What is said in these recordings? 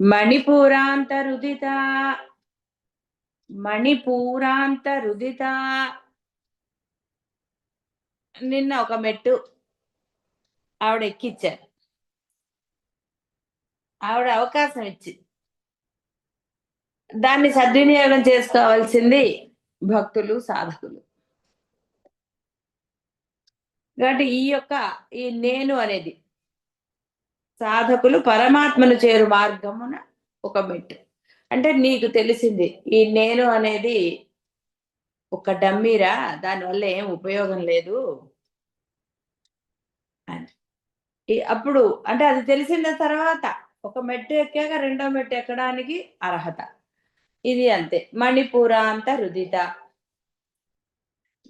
మణిపూరాంతరుదిత మణిపూరాంతరుదిత. నిన్న ఒక మెట్టు ఆవిడ ఎక్కిచ్చారు ఆవిడ అవకాశం ఇచ్చి దాన్ని సద్వినియోగం చేసుకోవాల్సింది భక్తులు సాధకులు. కాబట్టి ఈ యొక్క ఈ నేను అనేది సాధకులు పరమాత్మను చేరు మార్గమున ఒక మెట్టు. అంటే నీకు తెలిసింది ఈ నేను అనేది ఒక డమ్మీరా దానివల్ల ఏం ఉపయోగం లేదు అని. ఈ- అప్పుడు అంటే అది తెలిసిన తర్వాత ఒక మెట్టు ఎక్కాక రెండో మెట్టు ఎక్కడానికి అర్హత. ఇది అంతే. మణిపూరాంత రుదిత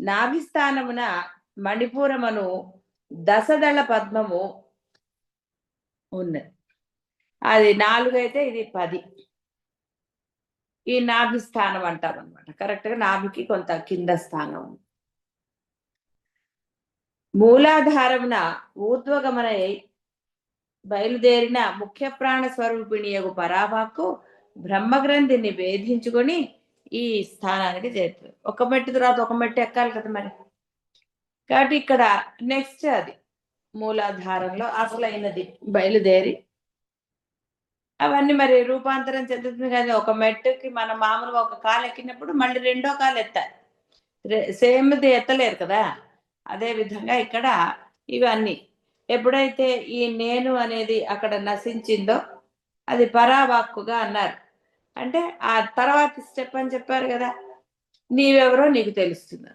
నాభిస్థానమున మణిపూరమును దశదళ పద్మము ఉన్నది అది నాలుగు అయితే ఇది పది. ఈ నాభి స్థానం అంటారు అనమాట కరెక్ట్గా నాభికి కొంత కింద స్థానం ఉంది. మూలాధారమున ఊర్ధ్వగమనై బయలుదేరిన ముఖ్య ప్రాణ స్వరూపిణియగు పరాభాకు బ్రహ్మగ్రంథిని వేధించుకొని ఈ స్థానానికి చేరుతుంది. ఒక మెట్టు తర్వాత ఒక మెట్టు ఎక్కాలి కదా మరి. కాబట్టి ఇక్కడ నెక్స్ట్ అది. మూలాధారంలో అసలైనది. బయలుదేరి. అవన్నీ మరి రూపాంతరం చెందుతుంది కానీ ఒక మెట్టుకి మన మామూలుగా ఒక కాలు ఎక్కినప్పుడు మళ్ళీ రెండో కాలు ఎత్తాలి. సేమ్ది ఎత్తలేరు కదా? అదే విధంగా ఇక్కడ ఇవన్నీ. ఎప్పుడైతే ఈ నేను అనేది అక్కడ నశించిందో అది పరావాక్కుగా అన్నారు. అంటే ఆ తర్వాత స్టెప్ అని చెప్పారు కదా? నీవెవరో నీకు తెలుస్తుంది.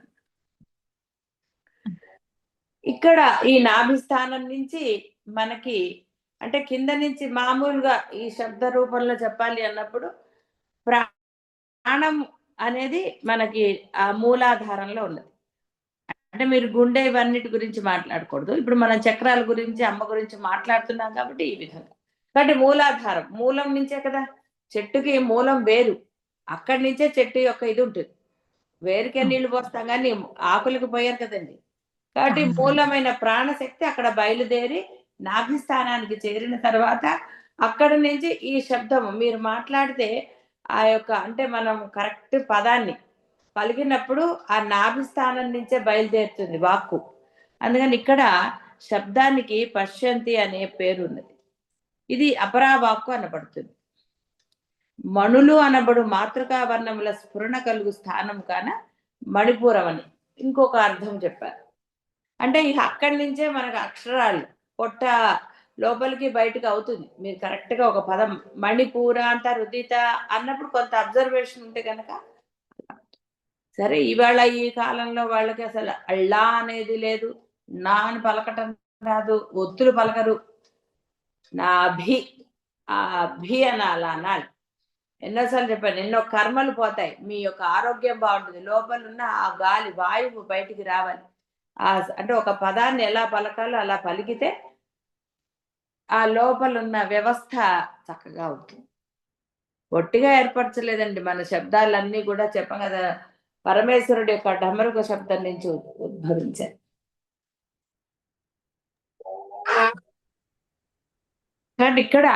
ఇక్కడ ఈ నాభి స్థానం నుంచి మనకి అంటే కింద నుంచి మామూలుగా ఈ శబ్ద రూపంలో చెప్పాలి అన్నప్పుడు ప్రాణం అనేది మనకి ఆ మూలాధారంలో ఉన్నది. అంటే మీరు గుండె ఇవన్నిటి గురించి మాట్లాడకూడదు. ఇప్పుడు మనం చక్రాల గురించి అమ్మ గురించి మాట్లాడుతున్నాం కాబట్టి ఈ విధంగా. కాబట్టి మూలాధారం మూలం నుంచే కదా. చెట్టుకి మూలం వేరు. అక్కడి నుంచే చెట్టు యొక్క ఇది ఉంటుంది. వేరుకే నీళ్ళు పోస్తాం కానీ ఆకులకు పోయారు కదండి. కాబట్టి. మూలమైన ప్రాణశక్తి అక్కడ బయలుదేరి నాభి స్థానానికి చేరిన తర్వాత అక్కడ నుంచి ఈ శబ్దం మీరు మాట్లాడితే ఆ యొక్క అంటే మనం కరెక్ట్ పదాన్ని పలికినప్పుడు ఆ నాభి స్థానం నుంచే బయలుదేరుతుంది వాక్కు. అందుకని ఇక్కడ శబ్దానికి పశ్యంతి అనే పేరు ఉన్నది. ఇది అపరావాక్కు అనబడుతుంది. మణులు అనబడు మాతృకా వర్ణముల స్ఫురణ కలుగు స్థానం కాన మణిపూరం అని ఇంకొక అర్థం చెప్పారు. అంటే ఇక అక్కడి నుంచే మనకు అక్షరాలు పొట్ట లోపలికి బయటకు అవుతుంది. మీరు కరెక్ట్గా ఒక పదం మణిపూరాంత రుదిత అన్నప్పుడు కొంత అబ్జర్వేషన్ ఉంటే కనుక సరే ఇవాళ ఈ కాలంలో వాళ్ళకి అసలు అళ్ళా అనేది లేదు. నా అని పలకటం రాదు ఒత్తులు పలకరు. నా అభి ఆ అభి అనాలి అనాలి. ఎన్నోసార్లు చెప్పాను ఎన్నో కర్మలు పోతాయి. మీ యొక్క ఆరోగ్యం బాగుంటుంది. లోపల ఉన్న ఆ గాలి వాయువు బయటికి రావాలి. ఆ అంటే ఒక పదాన్ని ఎలా పలకాలో అలా పలికితే ఆ లోపలున్న వ్యవస్థ చక్కగా అవుతుంది ఒట్టిగా ఏర్పరచలేదండి మన శబ్దాలన్నీ కూడా చెప్పం కదా పరమేశ్వరుడు యొక్క డమరుక శబ్దం నుంచి ఉద్- ఉద్భవించాయి. కాబట్టి ఇక్కడ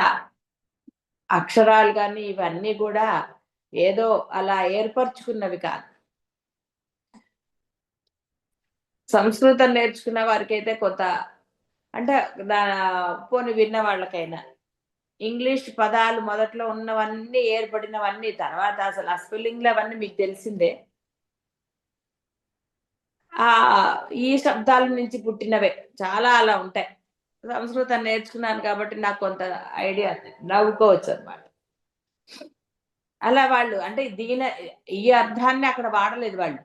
అక్షరాలు కానీ ఇవన్నీ కూడా ఏదో అలా ఏర్పరచుకున్నవి కాదు. సంస్కృతం నేర్చుకున్న వారికైతే కొత్త అంటే దా పోని విన్న వాళ్ళకైనా. ఇంగ్లీష్ పదాలు మొదట్లో ఉన్నవన్నీ ఏర్పడినవన్నీ తర్వాత అసలు ఆ స్పెల్లింగ్లు అవన్నీ మీకు తెలిసిందే. ఆ ఈ శబ్దాల నుంచి పుట్టినవే. చాలా అలా ఉంటాయి. సంస్కృతం నేర్చుకున్నాను కాబట్టి నాకు కొంత ఐడియా నవ్వుకోవచ్చు అనమాట అలా వాళ్ళు అంటే దీని ఈ అర్థాన్ని అక్కడ వాడలేదు వాళ్ళు.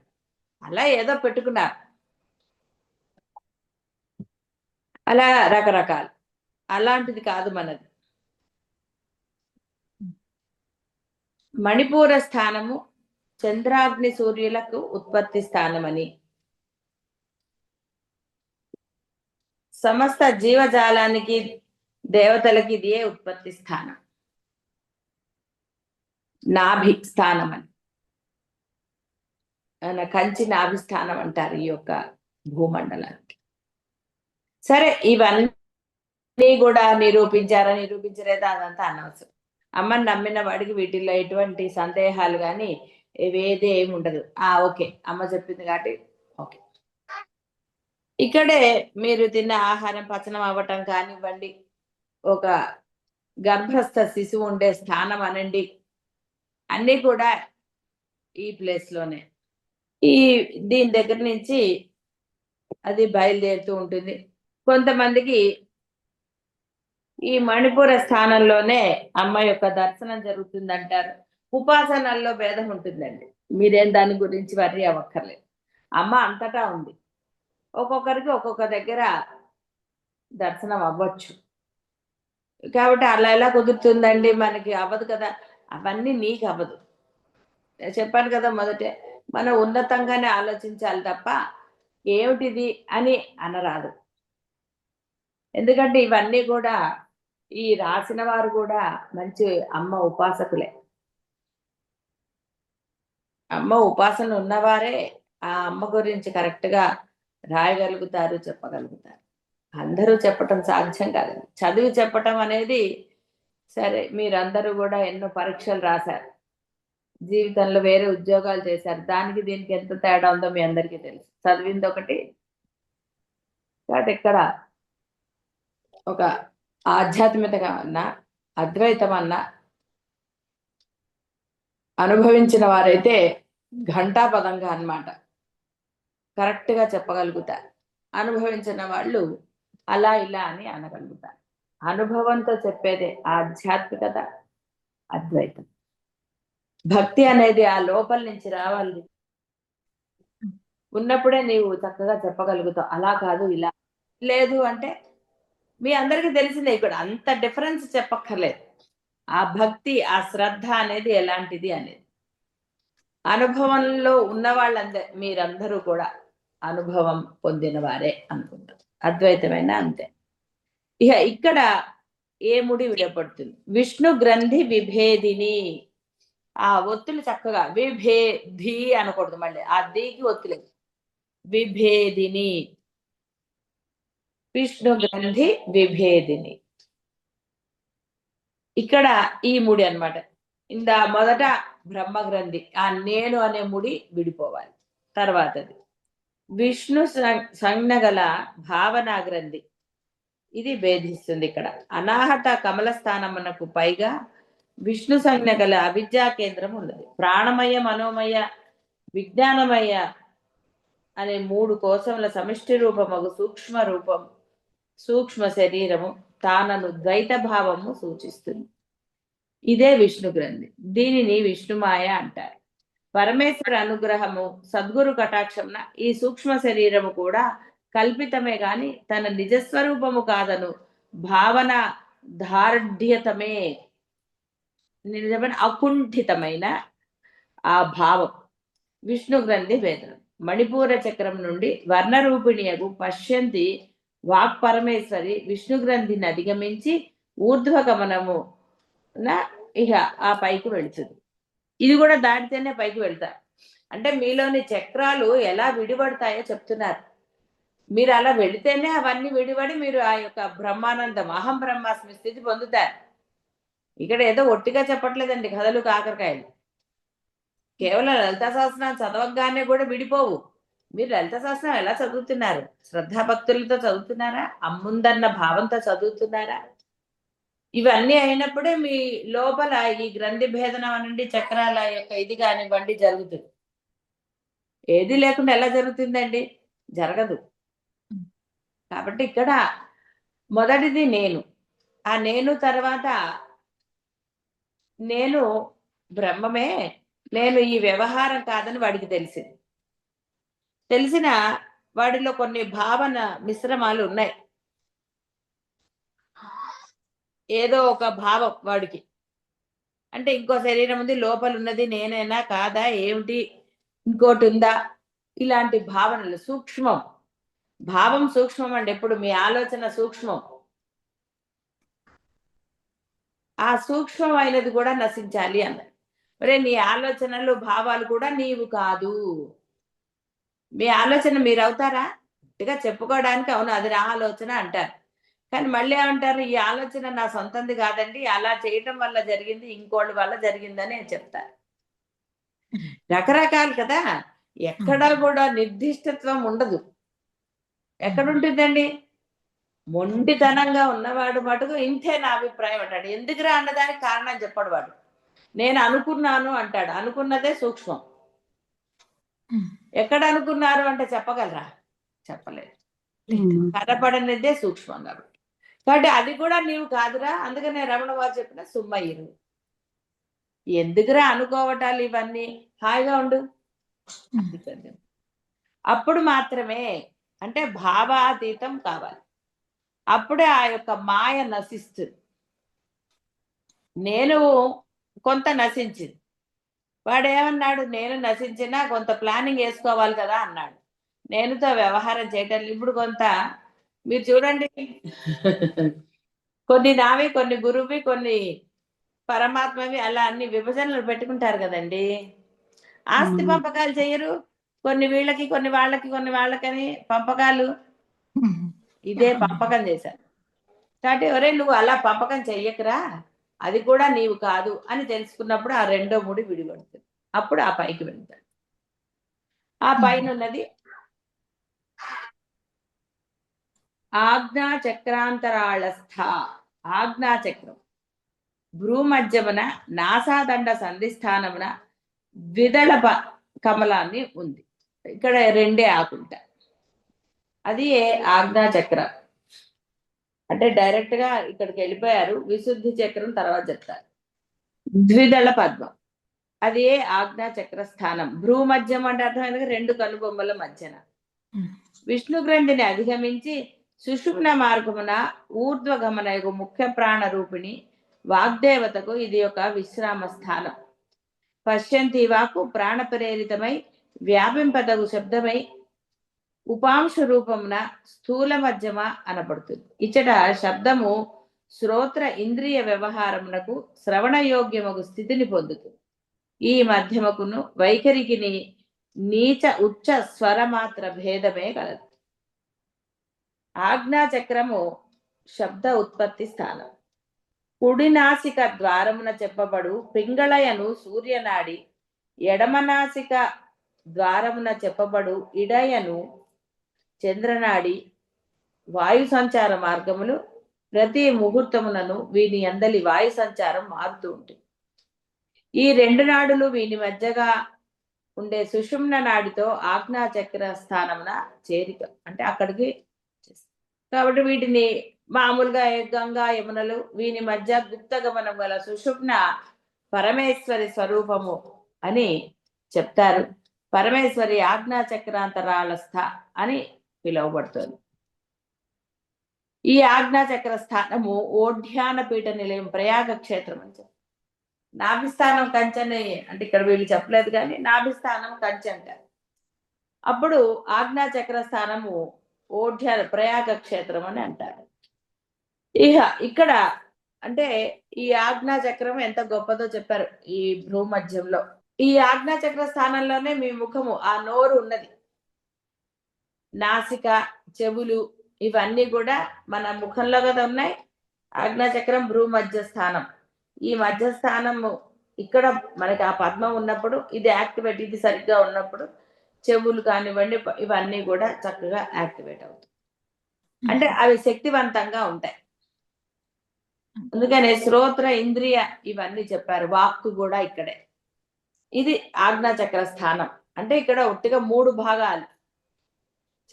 అలా ఏదో పెట్టుకున్నారు. అలా రకరకాలు. అలాంటిది కాదు మనది. మణిపూర స్థానము చంద్రాగ్ని సూర్యులకు ఉత్పత్తి స్థానమని. సమస్త జీవజాలానికి దేవతలకి ఇదే ఉత్పత్తి స్థానం. నాభి స్థానం అని కంచి నాభి స్థానం అంటారు ఈ యొక్క భూమండలానికి. సరే ఇవన్నీ కూడా నిరూపించారా నిరూపించలేదా అదంతా అనవసరం. అమ్మని నమ్మిన వాడికి వీటిల్లో ఎటువంటి సందేహాలు కానీ ఏవేది ఏమి ఉండదు. ఆ ఓకే అమ్మ చెప్పింది కాబట్టి ఓకే. ఇక్కడే మీరు తిన్న ఆహారం పచనం అవ్వటం కానివ్వండి ఒక గర్భస్థ శిశువు ఉండే స్థానం అనండి అన్నీ కూడా ఈ ప్లేస్లోనే. ఈ దీని దగ్గర నుంచి అది బయలుదేరుతూ ఉంటుంది. కొంతమందికి ఈ మణిపుర స్థానంలోనే అమ్మ యొక్క దర్శనం జరుగుతుంది అంటారు ఉపాసనల్లో భేదం ఉంటుందండి. మీరేం దాని గురించి వర్రీ అవ్వక్కర్లేదు. అమ్మ అంతటా ఉంది. ఒక్కొక్కరికి ఒక్కొక్క దగ్గర దర్శనం అవ్వచ్చు. కాబట్టి అలా ఎలా కుదురుతుందండి? మనకి అవ్వదు కదా. అవన్నీ నీకు అవ్వదు. నేను చెప్పాను కదా మొదటే మనం ఉన్నతంగానే ఆలోచించాలి తప్ప ఏమిటిది అని అనరాదు. ఎందుకంటే ఇవన్నీ కూడా ఈ రాసిన వారు కూడా మంచి అమ్మ ఉపాసకులే. అమ్మ ఉపాసన ఉన్నవారే ఆ అమ్మ గురించి కరెక్ట్గా రాయగలుగుతారు చెప్పగలుగుతారు. అందరూ చెప్పటం సాధ్యం కాదు. చదివి చెప్పటం అనేది సరే మీరందరూ కూడా ఎన్నో పరీక్షలు రాశారు. జీవితంలో వేరే ఉద్యోగాలు చేశారు. దానికి దీనికి ఎంత తేడా ఉందో మీ అందరికీ తెలుసు. చదివింది ఒకటి. కాబట్టి ఇక్కడ ఒక ఆధ్యాత్మికత అన్నా అద్వైతం అన్నా అనుభవించిన వారైతే ఘంటాపదంగా అన్నమాట. కరెక్ట్గా చెప్పగలుగుతారు అనుభవించిన వాళ్ళు అలా ఇలా అని అనగలుగుతారు అనుభవంతో చెప్పేదే ఆధ్యాత్మికత అద్వైతం. భక్తి అనేది ఆ లోపల నుంచి రావాలి. ఉన్నప్పుడే నీవు చక్కగా చెప్పగలుగుతావు. అలా కాదు ఇలా లేదు అంటే మీ అందరికీ తెలిసిందే ఇక్కడ అంత డిఫరెన్స్ చెప్పక్కర్లేదు. ఆ భక్తి ఆ శ్రద్ధ అనేది ఎలాంటిది అనేది. అనుభవంలో ఉన్న వాళ్ళందరూ మీరందరూ కూడా అనుభవం పొందిన వారే అనుకుంటారు అద్వైతమైన అంతే. ఇక ఇక్కడ ఏ ముడి విడపడుతుంది విష్ణు గ్రంథి విభేదిని. ఆ ఒత్తులు చక్కగా విభేది అనకూడదు మళ్ళీ. ఆ దీకి ఒత్తులేదు విభేదిని. విష్ణు గ్రంథి విభేదిని. ఇక్కడ ఈ ముడి అన్నమాట. ఇందా మొదట బ్రహ్మ గ్రంథి ఆ నేను అనే ముడి విడిపోవాలి. తర్వాతది. విష్ణు సం- సంజ్ఞ గల భావనా గ్రంథి ఇది భేదిస్తుంది ఇక్కడ. అనాహత కమల స్థానమునకు పైగా విష్ణు సంజ్ఞ గల అవిద్యా కేంద్రం ఉన్నది. ప్రాణమయ మనోమయ విజ్ఞానమయ అనే మూడు కోశముల సమిష్టి రూపమగు సూక్ష్మ రూపం సూక్ష్మ శరీరము తానను ద్వైత భావము సూచిస్తుంది. ఇదే విష్ణు గ్రంథి. దీనిని విష్ణుమాయ అంటారు. పరమేశ్వర అనుగ్రహము సద్గురు కటాక్షమున ఈ సూక్ష్మ శరీరము కూడా కల్పితమే గాని తన నిజస్వరూపము కాదను. భావన దార్ఢ్యతమే నిజమైన అకుంఠితమైన ఆ భావం. విష్ణు గ్రంథి వేదనం మణిపూర చక్రం నుండి వర్ణరూపిణియకు పశ్యంతి వాక్ పరమేశ్వరి విష్ణు గ్రంథిని అధిగమించి ఊర్ధ్వగమనము ఇహ ఆ పైకి వెళుతుంది. ఇది కూడా దాటితేనే పైకి వెళ్తారు అంటే మీలోని చక్రాలు ఎలా విడిపడతాయో చెప్తున్నారు. మీరు అలా వెళితేనే అవన్నీ విడిపడి మీరు ఆ యొక్క బ్రహ్మానందం అహం బ్రహ్మాస్మి స్థితి పొందుతారు. ఇక్కడ ఏదో ఒట్టిగా చెప్పట్లేదండి కథలు కాకరకాయలు. కేవలం లలితా శాస్త్రాన్ని చదవగానే కూడా విడిపోవు. మీరు లలిత శాస్త్రం ఎలా చదువుతున్నారు? శ్రద్ధాభక్తులతో చదువుతున్నారా? అమ్ముందన్న భావంతో చదువుతున్నారా? ఇవన్నీ అయినప్పుడే మీ లోపల ఈ గ్రంథి భేదనం అనండి చక్రాల యొక్క ఇది కానివ్వండి జరుగుతుంది. ఏది లేకుండా ఎలా జరుగుతుందండి? జరగదు. కాబట్టి ఇక్కడ మొదటిది నేను. ఆ నేను తర్వాత నేను బ్రహ్మమే నేను ఈ వ్యవహారం కాదని వాడికి తెలిసింది. తెలిసిన వాడిలో కొన్ని భావన మిశ్రమాలు ఉన్నాయి. ఏదో ఒక భావం వాడికి. అంటే ఇంకో శరీరం ఉంది లోపల ఉన్నది నేనైనా కాదా ఏమిటి ఇంకోటి ఉందా? ఇలాంటి భావనలు సూక్ష్మం. భావం సూక్ష్మం అండి ఎప్పుడు మీ ఆలోచన సూక్ష్మం. ఆ సూక్ష్మమైనది కూడా నశించాలి అన్నారు మరి నీ ఆలోచనలు భావాలు కూడా నీవు కాదు. మీ ఆలోచన మీరు అవుతారా గట్టిగా చెప్పుకోవడానికి అవును అది నా ఆలోచన అంటారు. కానీ మళ్ళీ ఏమంటారు ఈ ఆలోచన నా సొంతంది కాదండి అలా చేయటం వల్ల జరిగింది ఇంకోళ్ళ వల్ల జరిగిందని చెప్తారు. రకరకాలు కదా ఎక్కడ కూడా నిర్దిష్టత్వం ఉండదు. ఎక్కడ ఉంటుందండి మొండితనంగా ఉన్నవాడు మటుకు ఇంతే నా అభిప్రాయం అంటాడు. ఎందుకురా అన్నదానికి కారణం చెప్పడు వాడు. నేను అనుకున్నాను అంటాడు. అనుకున్నదే సూక్ష్మం. ఎక్కడ అనుకున్నారు అంటే చెప్పగలరా? చెప్పలేదు. కనపడనిదే సూక్ష్మం కాబట్టి. కాబట్టి అది కూడా నీవు కాదురా. అందుకనే రమణ వారు చెప్పిన సుమ్మయ్యరు ఎందుకురా అనుకోవటాలు ఇవన్నీ? హాయిగా ఉండు. అప్పుడు మాత్రమే అంటే భావాతీతం కావాలి. అప్పుడే ఆ యొక్క మాయ నశిస్తుంది. నేను కొంత నశించింది. వాడు ఏమన్నాడు నేను నశించినా కొంత ప్లానింగ్ వేసుకోవాలి కదా అన్నాడు. నేనుతో వ్యవహారం చేయటం ఇప్పుడు కొంత మీరు చూడండి. కొన్ని నావి కొన్ని గురువి కొన్ని పరమాత్మవి అలా అన్ని విభజనలు పెట్టుకుంటారు కదండి. ఆస్తి. పంపకాలు చేయరు. కొన్ని వీళ్ళకి కొన్ని వాళ్ళకి కొన్ని వాళ్ళకని పంపకాలు. ఇదే పంపకం చేశారు. కాబట్టి ఒరే నువ్వు అలా పంపకం చెయ్యకురా. అది కూడా నీవు కాదు అని తెలుసుకున్నప్పుడు ఆ రెండో ముడి విడిపడుతుంది. అప్పుడు ఆ పైకి వెళ్తాడు. ఆ పైన ఉన్నది ఆజ్ఞా చక్రాంతరాళస్థ ఆజ్ఞా చక్రం భ్రూమధ్యమున నాసాదండ సంధిస్థానమున ద్విదళ ప- కమలాన్ని ఉంది. ఇక్కడ రెండే ఆకుంట. అది ఆజ్ఞా చక్రం అంటే డైరెక్ట్గా ఇక్కడికి వెళ్ళిపోయారు. విశుద్ధి చక్రం తర్వాత చెప్తారు. ద్విదళ పద్మం. అది ఆజ్ఞా చక్ర స్థానం? భ్రూమధ్యం అంటే అర్థమైంది రెండు కనుబొమ్మల మధ్యన. విష్ణు గ్రంథిని అధిగమించి సుషుమ్న మార్గమున ఊర్ధ్వగమనయగు ముఖ్య ప్రాణ రూపిణి వాగ్దేవతకు ఇది ఒక విశ్రామ స్థానం. పశ్యంతి వాకు ప్రాణ ప్రేరితమై వ్యాపింపదగు శబ్దమై ఉపాంశ రూపమున స్థూల మధ్యమ అనబడుతుంది. ఇచ్చట శబ్దము శ్రోత్ర ఇంద్రియ వ్యవహారమునకు శ్రవణయోగ్యమగు స్థితిని పొందుతుంది. ఈ మధ్యమకును వైఖరికిని నీచ ఉచ్చ స్వరమాత్ర భేదమే కలదు. ఆజ్ఞా చక్రము శబ్ద ఉత్పత్తి స్థానం. కుడినాసిక ద్వారమున చెప్పబడు పింగళయను సూర్యనాడి ఎడమనాసిక ద్వారమున చెప్పబడు ఇడయను చంద్రనాడి వాయు సంచార మార్గములు ప్రతి ముహూర్తమునను వీని అందలి వాయు సంచారం మారుతూ ఉంటుంది. ఈ రెండు నాడులు వీని మధ్యగా ఉండే సుషుమ్న నాడితో ఆజ్ఞా చక్ర స్థానమున చేరిక అంటే అక్కడికి కాబట్టి వీటిని మామూలుగా గంగా యమునలు వీని మధ్య గుప్త గమనం గల సుషుమ్న పరమేశ్వరి స్వరూపము అని చెప్తారు. పరమేశ్వరి ఆజ్ఞా చక్రాంతరాల స్థ అని పిలువబడుతుంది ఈ ఆజ్ఞా చక్ర స్థానము ఓఢ్యాన పీఠ నిలయం ప్రయాగ క్షేత్రం అని చెప్పి నాభిస్థానం కంచెని అంటే ఇక్కడ వీళ్ళు చెప్పలేదు కానీ నాభిస్థానం కంచె అంటారు. అప్పుడు ఆజ్ఞా చక్ర స్థానము ఓఢ్యాన ప్రయాగ క్షేత్రం అని అంటారు. ఇహ ఇక్కడ అంటే ఈ ఆజ్ఞా చక్రం ఎంత గొప్పదో చెప్పారు ఈ భూమధ్యంలో ఈ ఆజ్ఞా చక్ర స్థానంలోనే మీ ముఖము ఆ నోరు ఉన్నది. నాసిక చెవులు ఇవన్నీ కూడా మన ముఖంలో కదా ఉన్నాయి. ఆజ్ఞా చక్రం భ్రూ మధ్య స్థానం ఈ మధ్య స్థానము ఇక్కడ మనకి ఆ పద్మం ఉన్నప్పుడు ఇది యాక్టివేట్ ఇది సరిగ్గా ఉన్నప్పుడు చెవులు కానివ్వండి ఇవన్నీ కూడా చక్కగా యాక్టివేట్ అవుతాయి. అంటే అవి శక్తివంతంగా ఉంటాయి. అందుకనే శ్రోత్ర ఇంద్రియ ఇవన్నీ చెప్పారు. వాక్కు కూడా ఇక్కడే. ఇది ఆజ్ఞా చక్ర స్థానం. అంటే ఇక్కడ ఒట్టిగా మూడు భాగాలు.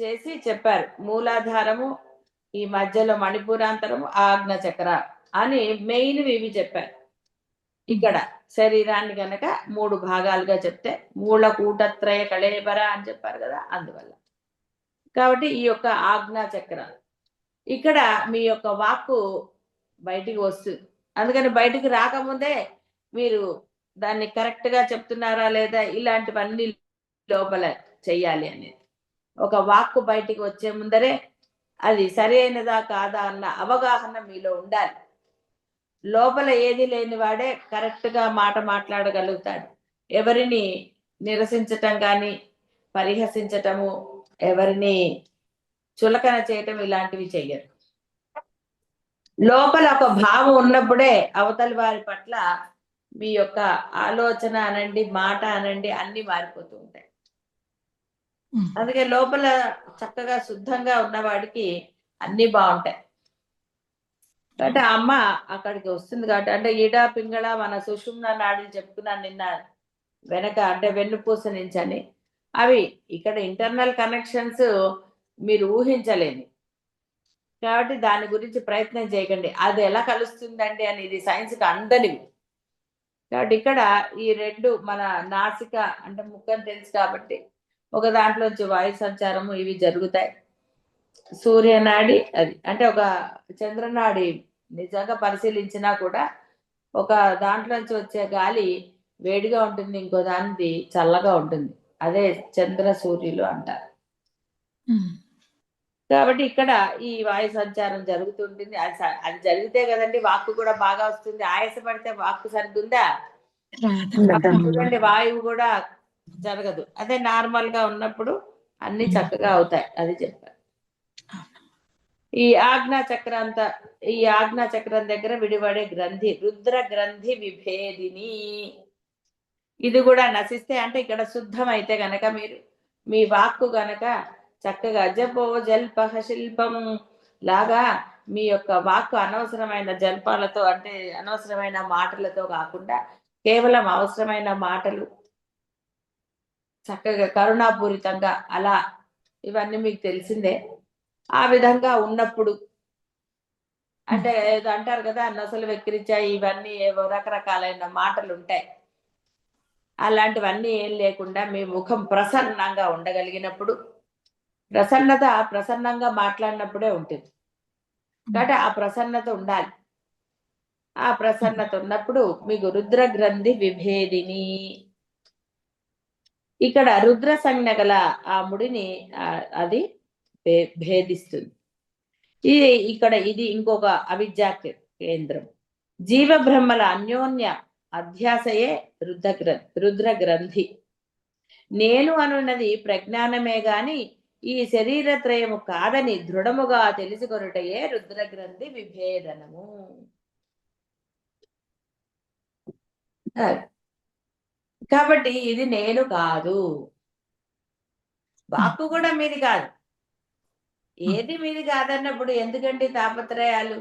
చేసి చెప్పారు. మూలాధారము ఈ మధ్యలో మణిపూరాంతరము ఆజ్ఞ చక్ర అని మెయిన్ ఇవి చెప్పారు. ఇక్కడ శరీరాన్ని కనుక మూడు భాగాలుగా చెప్తే మూల కూటత్రయ కళేబర అని చెప్పారు కదా అందువల్ల. కాబట్టి ఈ యొక్క ఆజ్ఞా చక్ర. ఇక్కడ మీ యొక్క వాక్కు బయటికి వస్తుంది అందుకని బయటికి రాకముందే మీరు దాన్ని కరెక్ట్గా చెప్తున్నారా లేదా ఇలాంటివన్నీ లోపల చెయ్యాలి అనేది. ఒక వాక్కు బయటికి వచ్చే ముందరే అది సరైనదా కాదా అన్న అవగాహన మీలో ఉండాలి. లోపల ఏది లేని వాడే కరెక్ట్గా మాట మాట్లాడగలుగుతాడు. ఎవరిని నిరసించటం కానీ పరిహసించటము ఎవరిని చులకన చేయటం ఇలాంటివి చెయ్యరు. లోపల ఒక భావం ఉన్నప్పుడే అవతలి వారి పట్ల మీ యొక్క ఆలోచన అనండి మాట అనండి అన్ని మారిపోతూ ఉంటాయి. అందుకే లోపల చక్కగా శుద్ధంగా ఉన్నవాడికి అన్ని బాగుంటాయి. అంటే అమ్మ అక్కడికి వస్తుంది కాబట్టి అంటే ఈడ పింగళ మన సుషుమ్న నాడులు చెప్పుకున్నాను నిన్న వెనక అంటే వెన్నుపూస నుంచి అని అవి ఇక్కడ ఇంటర్నల్ కనెక్షన్స్ మీరు ఊహించలేని. కాబట్టి దాని గురించి ప్రయత్నం చేయకండి. అది ఎలా కలుస్తుందండి అని ఇది సైన్స్కి అందనివి కాబట్టి ఇక్కడ ఈ రెండు మన నాసిక అంటే ముక్కని తెలుసు కాబట్టి ఒక దాంట్లోంచి వాయు సంచారము ఇవి జరుగుతాయి. సూర్యనాడి అది. అంటే ఒక చంద్రనాడి నిజంగా పరిశీలించినా కూడా ఒక దాంట్లోంచి వచ్చే గాలి వేడిగా ఉంటుంది ఇంకో దానిది చల్లగా ఉంటుంది. అదే చంద్ర సూర్యులు అంటారు. కాబట్టి ఇక్కడ ఈ వాయు సంచారం జరుగుతుంటుంది. అది అది జరిగితే కదండి వాక్కు కూడా బాగా వస్తుంది. ఆయాస పడితే వాక్కు సరిగ్గుందా? చూడండి వాయువు కూడా జరగదు. అదే నార్మల్గా ఉన్నప్పుడు అన్ని చక్కగా అవుతాయి. అది చెప్పారు ఈ ఆజ్ఞా చక్రాంత ఈ ఆజ్ఞా చక్రం దగ్గర విడిపడే గ్రంథి రుద్ర గ్రంథి విభేదిని. ఇది కూడా నశిస్తే అంటే ఇక్కడ శుద్ధం అయితే గనక మీరు మీ వాక్కు గనక చక్కగా జపో జల్ప శిల్పం లాగా మీ యొక్క వాక్కు అనవసరమైన జల్పాలతో అంటే అనవసరమైన మాటలతో కాకుండా కేవలం అవసరమైన మాటలు చక్కగా కరుణాపూరితంగా అలా ఇవన్నీ మీకు తెలిసిందే. ఆ విధంగా ఉన్నప్పుడు అంటే ఏదో అంటారు కదా నొసలు వెక్కిరించాయి ఇవన్నీ ఏవో రకరకాలైన మాటలు ఉంటాయి అలాంటివన్నీ ఏం లేకుండా మీ ముఖం ప్రసన్నంగా ఉండగలిగినప్పుడు ప్రసన్నత ప్రసన్నంగా మాట్లాడినప్పుడే ఉంటుంది. కాబట్టి ఆ ప్రసన్నత ఉండాలి. ఆ ప్రసన్నత ఉన్నప్పుడు మీకు రుద్ర గ్రంథి విభేదిని ఇక్కడ రుద్ర సంజ్ఞ గల ఆ ముడిని అది భే- భేదిస్తుంది. ఇది ఇక్కడ ఇది ఇంకొక అవిద్యా కేంద్రం. జీవ బ్రహ్మల అన్యోన్య అధ్యాసయే రుద్ర గ్రంథి రుద్ర గ్రంథి. నేను అనున్నది ప్రజ్ఞానమే గాని ఈ శరీర త్రయము కాదని దృఢముగా తెలుసుకొనుటయే రుద్ర గ్రంథి విభేదనము. కాబట్టి ఇది నేను కాదు. వాక్కు కూడా మీది కాదు. ఏది మీది కాదన్నప్పుడు ఎందుకండి తాపత్రయాలు.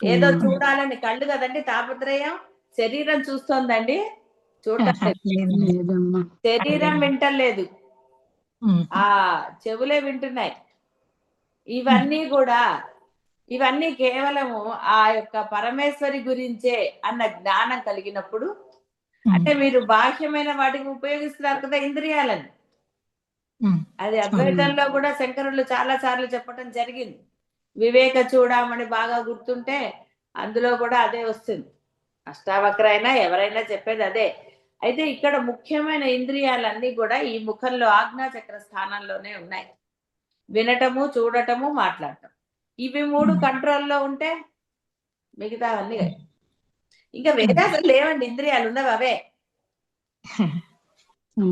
ఏదో. చూడాలని కళ్ళు కదండి తాపత్రయం? శరీరం చూస్తోందండి? చూడలేదు శరీరం వింటలేదు. ఆ చెవులే వింటున్నాయి. ఇవన్నీ కూడా ఇవన్నీ కేవలము ఆ యొక్క పరమేశ్వరి గురించే అన్న జ్ఞానం కలిగినప్పుడు అంటే మీరు బాహ్యమైన వాటికి ఉపయోగిస్తున్నారు కదా ఇంద్రియాలని. అది అద్వైతంలో కూడా శంకరులు చాలా సార్లు చెప్పడం జరిగింది. వివేక చూడమని బాగా గుర్తుంటే అందులో కూడా అదే వస్తుంది. అష్టావక్ర అయినా ఎవరైనా చెప్పేది అదే. అయితే ఇక్కడ ముఖ్యమైన ఇంద్రియాలన్నీ కూడా ఈ ముఖంలో ఆజ్ఞాచక్ర స్థానంలోనే ఉన్నాయి. వినటము చూడటము మాట్లాడటం. ఇవి మూడు. కంట్రోల్లో ఉంటే మిగతా అన్ని ఇంకా వేరే అసలు లేవండి ఇంద్రియాలు ఉన్నవి అవే.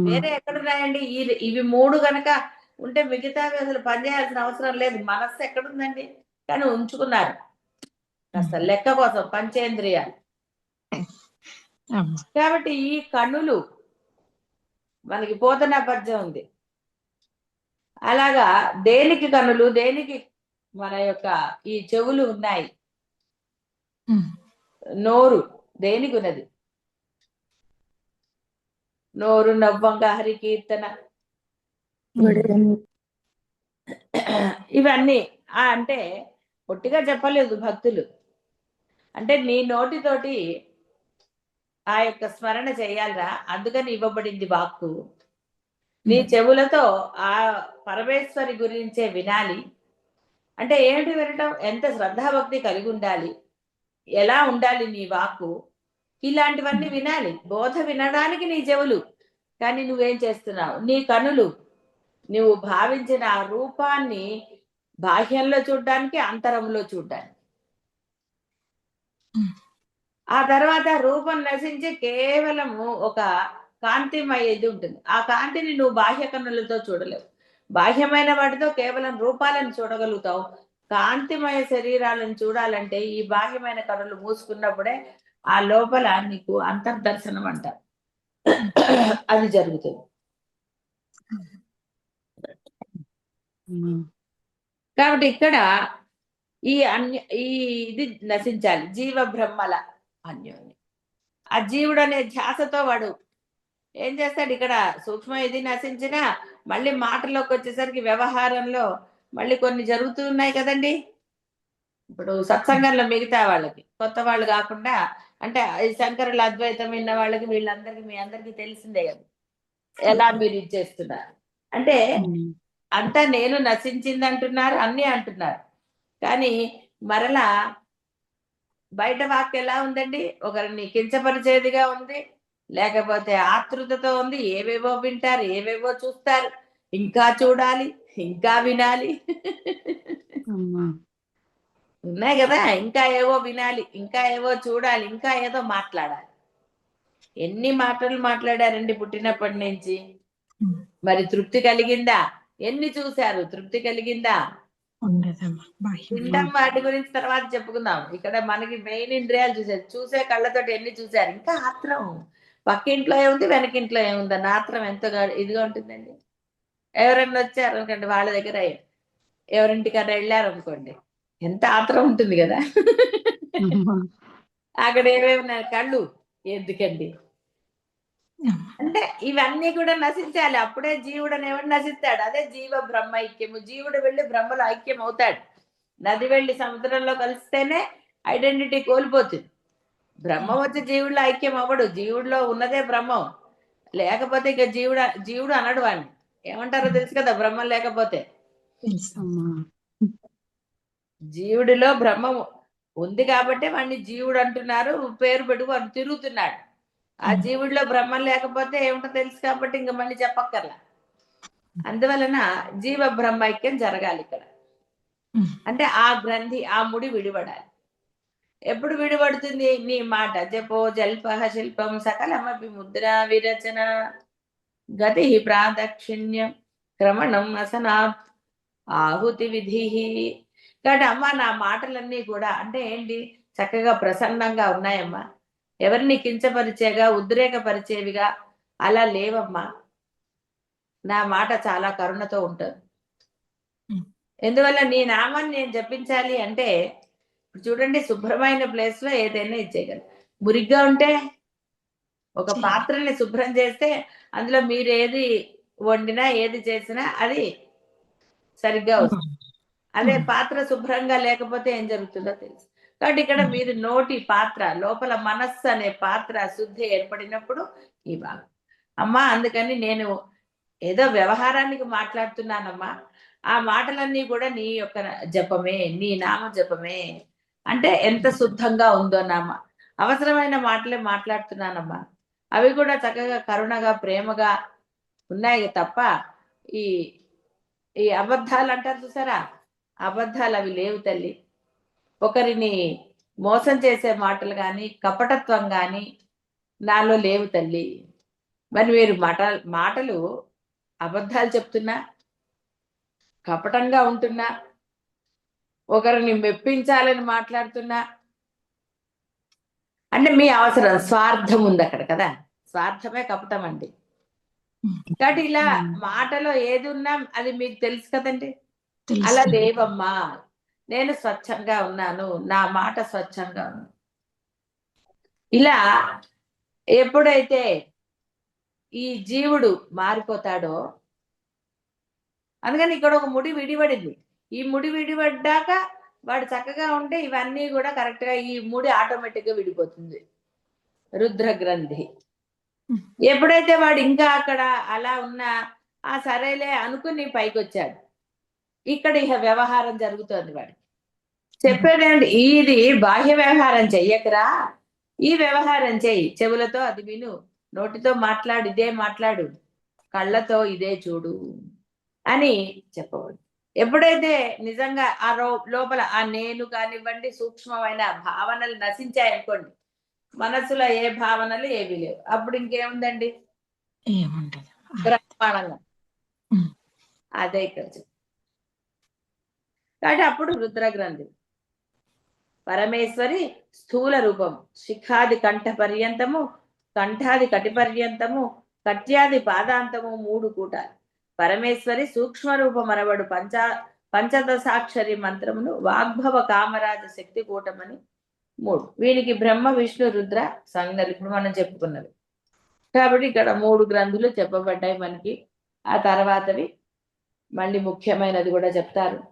వేరే ఎక్కడున్నాయండి? ఇవి మూడు గనక ఉంటే మిగతావి అసలు పనిచేయాల్సిన అవసరం లేదు. మనస్సు ఎక్కడుందండి? కానీ ఉంచుకున్నారు. కాస్త లెక్క కోసం పంచేంద్రియాలు. కాబట్టి ఈ కన్నులు మనకి పోతన పద్యం ఉంది. అలాగా దేనికి కన్నులు దేనికి మన యొక్క ఈ చెవులు ఉన్నాయి. నోరు. దేనికి ఉన్నది నోరు నవ్వంగా హరి కీర్తన ఇవన్నీ అంటే పొట్టిగా చెప్పలేదు భక్తులు. అంటే నీ నోటితోటి ఆ యొక్క స్మరణ చేయాలిరా అందుకని ఇవ్వబడింది వాక్కు. నీ చెవులతో ఆ పరమేశ్వరి గురించే వినాలి. అంటే ఏంటి వినటం? ఎంత శ్రద్ధాభక్తి కలిగి ఉండాలి ఎలా ఉండాలి నీ వాక్కు? ఇలాంటివన్నీ వినాలి. బోధ వినడానికి నీ చెవులు. కానీ నువ్వేం చేస్తున్నావు? నీ కనులు. నువ్వు భావించిన ఆ రూపాన్ని బాహ్యంలో చూడడానికి అంతరంలో చూడడానికి. ఆ తర్వాత రూపం నశించి కేవలము ఒక కాంతిమయ ఇది ఉంటుంది. ఆ కాంతిని నువ్వు బాహ్య కన్నులతో చూడలేవు. బాహ్యమైన వాటితో కేవలం రూపాలను చూడగలుగుతావు. కాంతిమయ శరీరాలను చూడాలంటే ఈ బాహ్యమైన కనులు మూసుకున్నప్పుడే ఆ లోపల నీకు అంతర్దర్శనం అంటారు అది జరుగుతుంది. కాబట్టి ఇక్కడ ఈ అన్య ఈ ఇది నశించాలి. జీవ బ్రహ్మల అన్యోన్యం. ఆ జీవుడు అనే ధ్యాసతో వాడు ఏం చేస్తాడు? ఇక్కడ సూక్ష్మ ఇది నశించినా మళ్ళీ మాటలోకి వచ్చేసరికి వ్యవహారంలో మళ్ళీ కొన్ని జరుగుతూ ఉన్నాయి కదండి. ఇప్పుడు సత్సంగంలో మిగతా వాళ్ళకి కొత్త వాళ్ళు కాకుండా అంటే శంకరుల అద్వైతం విన్న వాళ్ళకి వీళ్ళందరికీ మీ అందరికీ తెలిసిందే కదా. ఎలా మీరు ఇచ్చేస్తున్నారు అంటే అంతా నేను నశించింది అంటున్నారు అన్ని అంటున్నారు. కానీ మరలా బయట వాక్ ఎలా ఉందండి? ఒకరిని కించపరిచేదిగా ఉంది లేకపోతే ఆతృతతో ఉంది ఏవేవో వింటారు ఏవేవో చూస్తారు ఇంకా చూడాలి. ఇంకా వినాలి ఉన్నాయి కదా ఇంకా ఏవో వినాలి ఇంకా ఏవో చూడాలి ఇంకా ఏదో మాట్లాడాలి. ఎన్ని మాటలు మాట్లాడారండి పుట్టినప్పటి నుంచి. మరి తృప్తి కలిగిందా? ఎన్ని చూశారు? తృప్తి కలిగిందా? తినడం వాటి గురించి తర్వాత చెప్పుకుందాం. ఇక్కడ మనకి మెయిన్ ఇంద్రియాలు చూసారు చూసే కళ్ళతోటి ఎన్ని చూశారు? ఇంకా ఆత్రం. పక్కింట్లో ఏముంది వెనకింట్లో ఏముంది? అన్న ఆత్రం ఎంతో గా- ఇదిగా ఉంటుందండి. ఎవరైనా వచ్చారు అనుకోండి వాళ్ళ దగ్గర ఎవరింటికన్నా వెళ్ళారు అనుకోండి ఎంత ఆత్రం ఉంటుంది కదా. అక్కడ ఏమేమి కళ్ళు. ఎందుకండి? అంటే ఇవన్నీ కూడా నశించాలి. అప్పుడే జీవుడు అనేవాడు నశిస్తాడు. అదే జీవ బ్రహ్మ ఐక్యము. జీవుడు వెళ్ళి బ్రహ్మలో ఐక్యం అవుతాడు. నది వెళ్ళి సముద్రంలో కలిస్తేనే ఐడెంటిటీ కోల్పోతుంది. బ్రహ్మ వచ్చి జీవుడిలో ఐక్యం అవ్వడు. జీవుడిలో ఉన్నదే బ్రహ్మం. లేకపోతే ఇక జీవుడు జీవుడు అనడు వాడిని ఏమంటారో తెలుసు కదా బ్రహ్మం లేకపోతే. జీవుడిలో బ్రహ్మం ఉంది కాబట్టి వాడిని జీవుడు అంటున్నారు పేరు పెట్టుకు వాడు తిరుగుతున్నాడు. ఆ. జీవుడిలో బ్రహ్మం లేకపోతే ఏమిటో తెలుసు కాబట్టి ఇంకా మళ్ళీ చెప్పక్కర్లా. అందువలన జీవ బ్రహ్మైక్యం జరగాలి ఇక్కడ. అంటే ఆ గ్రంథి ఆ ముడి విడిపడాలి. ఎప్పుడు విడిపడుతుంది నీ మాట? జపో జల్ప శిల్పం సకలమపి ముద్ర విరచన. గతి ప్రాదక్షిణ్యం క్రమణం అసనాత్ ఆహుతి విధి। కాబట్టి అమ్మ నా మాటలన్నీ కూడా అంటే ఏంటి? చక్కగా ప్రసన్నంగా ఉన్నాయమ్మా. ఎవరిని కించపరిచేగా ఉద్రేకపరిచేవిగా అలా లేవమ్మా. నా మాట చాలా కరుణతో ఉంటుంది. ఎందువల్ల నీ నామాన్ని నేను జపించాలి అంటే ఇప్పుడు చూడండి శుభ్రమైన ప్లేస్లో ఏదైనా ఇచ్చేయగలరు మురిగ్గా ఉంటే ఒక. పాత్రని శుభ్రం చేస్తే అందులో మీరు ఏది వండినా ఏది చేసినా అది సరిగ్గా వస్తుంది. అదే. పాత్ర శుభ్రంగా లేకపోతే ఏం జరుగుతుందో తెలుసు. కాబట్టి ఇక్కడ. మీరు నోటి పాత్ర లోపల మనస్సు అనే పాత్ర శుద్ధి ఏర్పడినప్పుడు ఈ భాగం. అమ్మా అందుకని నేను ఏదో వ్యవహారానికి మాట్లాడుతున్నానమ్మా. ఆ మాటలన్నీ కూడా నీ యొక్క జపమే నీ నామ జపమే. అంటే ఎంత శుద్ధంగా ఉందో నామ. అవసరమైన మాటలే మాట్లాడుతున్నానమ్మా. అవి కూడా చక్కగా కరుణగా ప్రేమగా ఉన్నాయి తప్ప ఈ ఈ అబద్ధాలు అంటారు చూసారా? అబద్ధాలు అవి లేవు తల్లి. ఒకరిని మోసం చేసే మాటలు కానీ కపటత్వం కానీ నాలో లేవు తల్లి. మరి మీరు మాట మాటలు అబద్ధాలు చెప్తున్నా కపటంగా ఉంటున్నా ఒకరిని మెప్పించాలని మాట్లాడుతున్నా అంటే మీ అవసరం స్వార్థం ఉంది అక్కడ కదా? స్వార్థమే కపటం అండి కాబట్టి ఇలా Hmm. మాటలో ఏది ఉన్నా అది మీకు తెలుసు కదండి. అలా లేవమ్మా నేను స్వచ్ఛంగా ఉన్నాను నా మాట స్వచ్ఛంగా ఉంది ఇలా ఎప్పుడైతే ఈ జీవుడు మారిపోతాడో అందుకని ఇక్కడ ఒక ముడి విడిపడింది. ఈ ముడి విడిపడ్డాక వాడు చక్కగా ఉంటే ఇవన్నీ కూడా కరెక్ట్గా ఈ ముడి ఆటోమేటిక్గా విడిపోతుంది. రుద్ర గ్రంథి. ఎప్పుడైతే వాడు ఇంకా అక్కడ అలా ఉన్నా ఆ సరేలే అనుకుని పైకి వచ్చాడు ఇక్కడ ఇక వ్యవహారం జరుగుతోంది వాడికి. చెప్పేదేంటి ఇది బాహ్య వ్యవహారం చెయ్యకరా. ఈ వ్యవహారం చేయి చెవులతో అది విను. నోటితో మాట్లాడు ఇదే మాట్లాడు. కళ్ళతో ఇదే చూడు అని చెప్పవచ్చు ఎప్పుడైతే నిజంగా ఆ లోపల ఆ నేను కానివ్వండి సూక్ష్మమైన భావనలు నశించాయనుకోండి మనసులో ఏ భావనలు ఏవి లేవు. అప్పుడు ఇంకేముందండి? బ్రహ్మాండంగా. అదే ఇక్కడ. కాబట్టి అప్పుడు రుద్ర గ్రంథి పరమేశ్వరి స్థూల రూపం శిఖాది కంఠ పర్యంతము కంఠాది కటి పర్యంతము కట్యాది పాదాంతము మూడు కూటాలు. పరమేశ్వరి సూక్ష్మ రూపం పంచ పంచదశాక్షరి మంత్రమును వాగ్భవ కామరాజ శక్తి కూటమని మూడు. వీనికి బ్రహ్మ విష్ణు రుద్ర సంజ్ఞలు. ఇప్పుడు మనం చెప్పుకున్నవి. కాబట్టి ఇక్కడ మూడు గ్రంథులు చెప్పబడ్డాయి మనకి. ఆ తర్వాతవి మళ్ళీ ముఖ్యమైనది కూడా చెప్తారు.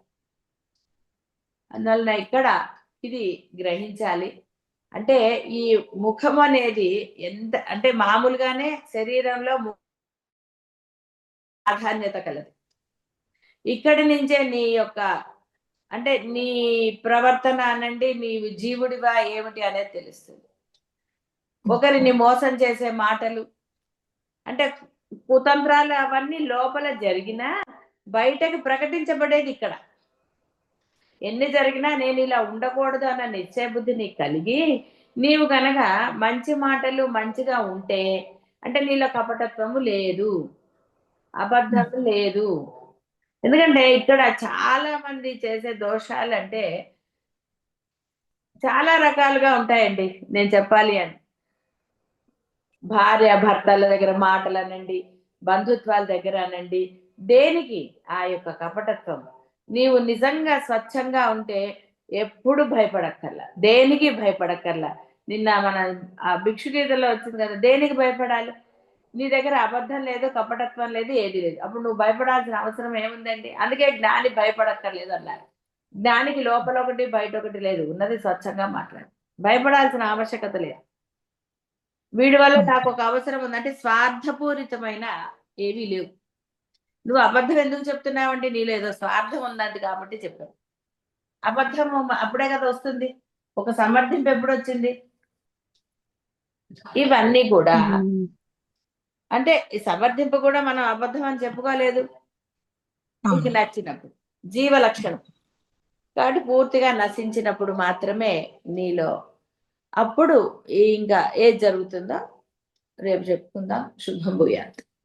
అందువలన ఇక్కడ ఇది గ్రహించాలి. అంటే ఈ ముఖం అనేది ఎంత అంటే మామూలుగానే శరీరంలో ము- ప్రాధాన్యత కలది. ఇక్కడి నుంచే నీ యొక్క అంటే నీ ప్రవర్తన అనండి నీ జీవుడివా ఏమిటి అనేది తెలుస్తుంది. ఒకరిని మోసం చేసే మాటలు అంటే కుతంత్రాలు అవన్నీ లోపల జరిగినా బయటకు ప్రకటించబడేది ఇక్కడ. ఎన్ని జరిగినా నేను ఇలా ఉండకూడదు అన్న నిశ్చయ బుద్ధి నీకు కలిగి నీవు గనక మంచి మాటలు మంచిగా ఉంటే అంటే నీలో కపటత్వము లేదు. అబద్ధము లేదు. ఎందుకంటే ఇక్కడ చాలా మంది చేసే దోషాలు అంటే చాలా రకాలుగా ఉంటాయండి నేను చెప్పాలి అని. భార్య భర్తల దగ్గర మాటలు అనండి బంధుత్వాల దగ్గర అనండి దేనికి? ఆ యొక్క కపటత్వం. నీవు నిజంగా స్వచ్ఛంగా ఉంటే ఎప్పుడు భయపడక్కర్లా. దేనికి భయపడక్కర్లా? నిన్న మన ఆ భిక్షుగీతలో వచ్చింది కదా దేనికి భయపడాలి? నీ దగ్గర అబద్ధం లేదు కపటత్వం లేదు ఏది లేదు. అప్పుడు నువ్వు భయపడాల్సిన అవసరం ఏముందండి? అందుకే జ్ఞాని భయపడక్కర్లేదు అన్నారు. జ్ఞానికి లోపల ఒకటి బయట ఒకటి లేదు. ఉన్నది స్వచ్ఛంగా మాట్లాడు. భయపడాల్సిన ఆవశ్యకత లేదు. వీడి వల్ల నాకు ఒక అవసరం ఉందంటే స్వార్థపూరితమైన ఏమీ లేవు. నువ్వు అబద్ధం ఎందుకు చెప్తున్నావంటే నీలో ఏదో స్వార్థం ఉన్నది కాబట్టి చెప్పావు. అబద్ధం అప్పుడే కదా వస్తుంది. ఒక సమర్థింపు ఎప్పుడు వచ్చింది? ఇవన్నీ కూడా అంటే ఈ సమర్థింపు కూడా మనం అబద్ధం అని చెప్పుకోలేదు. నీకు నచ్చినప్పుడు జీవ లక్షణం. కాబట్టి పూర్తిగా నశించినప్పుడు మాత్రమే నీలో అప్పుడు ఇంకా ఏది జరుగుతుందో రేపు చెప్పుకుందాం. శుభం భూయాత్.